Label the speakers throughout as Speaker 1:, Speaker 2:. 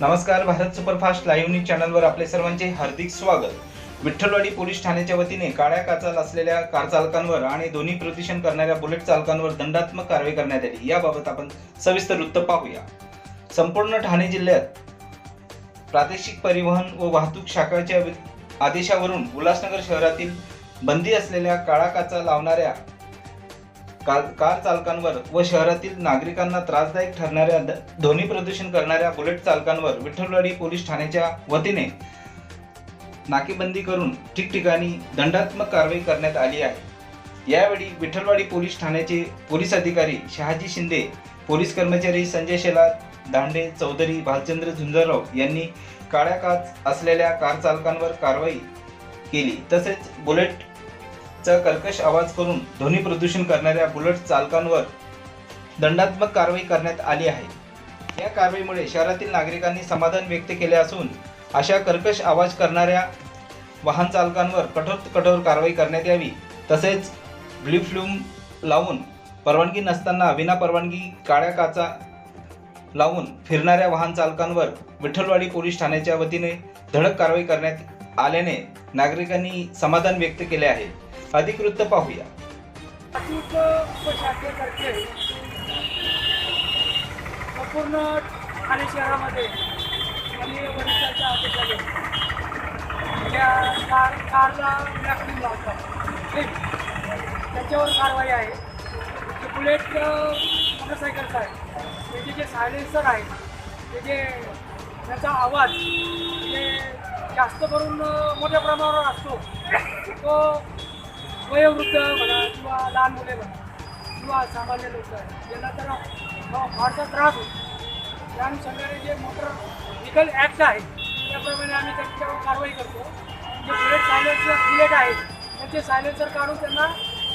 Speaker 1: नमस्कार Bharat superfast live news चॅनलवर आपले सर्वांचे हार्दिक स्वागत. विठ्ठलवाडी पोलीस ठाण्याच्या वतीने काळ्या काचा असलेल्या कार चालकांवर आणि ध्वनी प्रदूषण करणाऱ्या बुलेट चालकांवर दंडात्मक कारवाई करण्यात आली. याबाबत आपण सविस्तर वृत्त पाहूया. संपूर्ण ठाणे जिल्ह्यात प्रादेशिक परिवहन व वाहतूक शाखाच्या आदेशावरून उल्हासनगर शहरातील बंदी असलेल्या काळा काचा लावणाऱ्या कार कार चालकांवर व शहरातील नागरिकांना त्रासदायक ठरणाऱ्या ध्वनी प्रदूषण करणाऱ्या बुलेट चालकांवर विठ्ठलवाडी पोलीस ठाण्याच्या वतीने नाकेबंदी करून ठिकठिकाणी दंडात्मक कारवाई करण्यात आली आहे. यावेळी विठ्ठलवाडी पोलीस ठाण्याचे पोलीस अधिकारी शहाजी शिंदे पोलीस कर्मचारी संजय शेलार दांडे चौधरी भालचंद्र झुंजाराव यांनी काळ्या काच असलेल्या कार चालकांवर कारवाई केली. तसेच बुलेट चा कर्कश आवाज करून ध्वनी प्रदूषण करणाऱ्या बुलेट चालकांवर दंडात्मक कारवाई करण्यात आली आहे. या कारवाईमुळे शहरातील नागरिकांनी समाधान व्यक्त केले असून अशा कर्कश आवाज करणाऱ्या वाहन चालकांवर कठोर कठोर कारवाई करण्यात यावी. तसेच ब्लिफ्लूम लावून परवानगी नसताना विना परवानगी काळ्या काचा लावून फिरणाऱ्या वाहन चालकांवर विठ्ठलवाडी पोलीस ठाण्याच्या वतीने धडक कारवाई करण्यात आल्याने नागरिकांनी समाधान व्यक्त केले आहे. अधिकृत पाहूया.
Speaker 2: वाहतूक उपशाखेतर्फे संपूर्ण ठाणे शहरामध्ये माननीय वरिष्ठाच्या आदेशाने त्या कार कारला ब्लॅकलिंग लावतात ठीक त्याच्यावर कारवाई आहे. जे बुलेट मोटरसायकल्स आहे त्याचे जे सायलेन्सर आहे ते जे त्याचा आवाज म्हणजे जास्त करून मोठ्या प्रमाणावर असतो तो वयोवृद्ध म्हणा किंवा लहान मुले म्हणा किंवा सामान्य लोक आहेत ज्यांना तर फारसा त्रास होतो. त्या अनुषंगाने जे मोटर व्हिकल ॲक्ट आहे त्याप्रमाणे आम्ही त्यांच्यावर कारवाई करतो. जे बुलेट सायलेन्सर बुलेट आहेत त्यांचे सायलेन्सर काढून त्यांना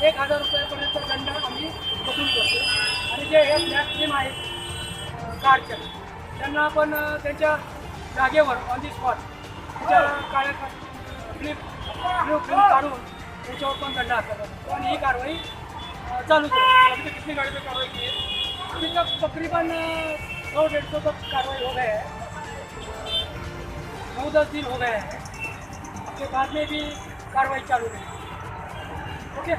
Speaker 2: एक हजार रुपयापर्यंत दंड आम्ही वसूल करतो. आणि जे हे ब्लॅक टीम आहेत कारच्या त्यांना आपण त्यांच्या जागेवर ऑन दी स्पॉट त्याच्या काळ्या फ्लिप ब्ल्यू फिल्म काढून त्याच्यावर पण दंड आकारला जातो आणि ही कारवाई चालू करो अभी कितनी गाड़ी पे कारवाई की हो है अभी तक तकरीबन सौ डेढ़ सौ तक कार्रवाई हो गए हैं. नौ दस दिन हो गए हैं. उसके बाद में भी कार्रवाई चालू रही ओके?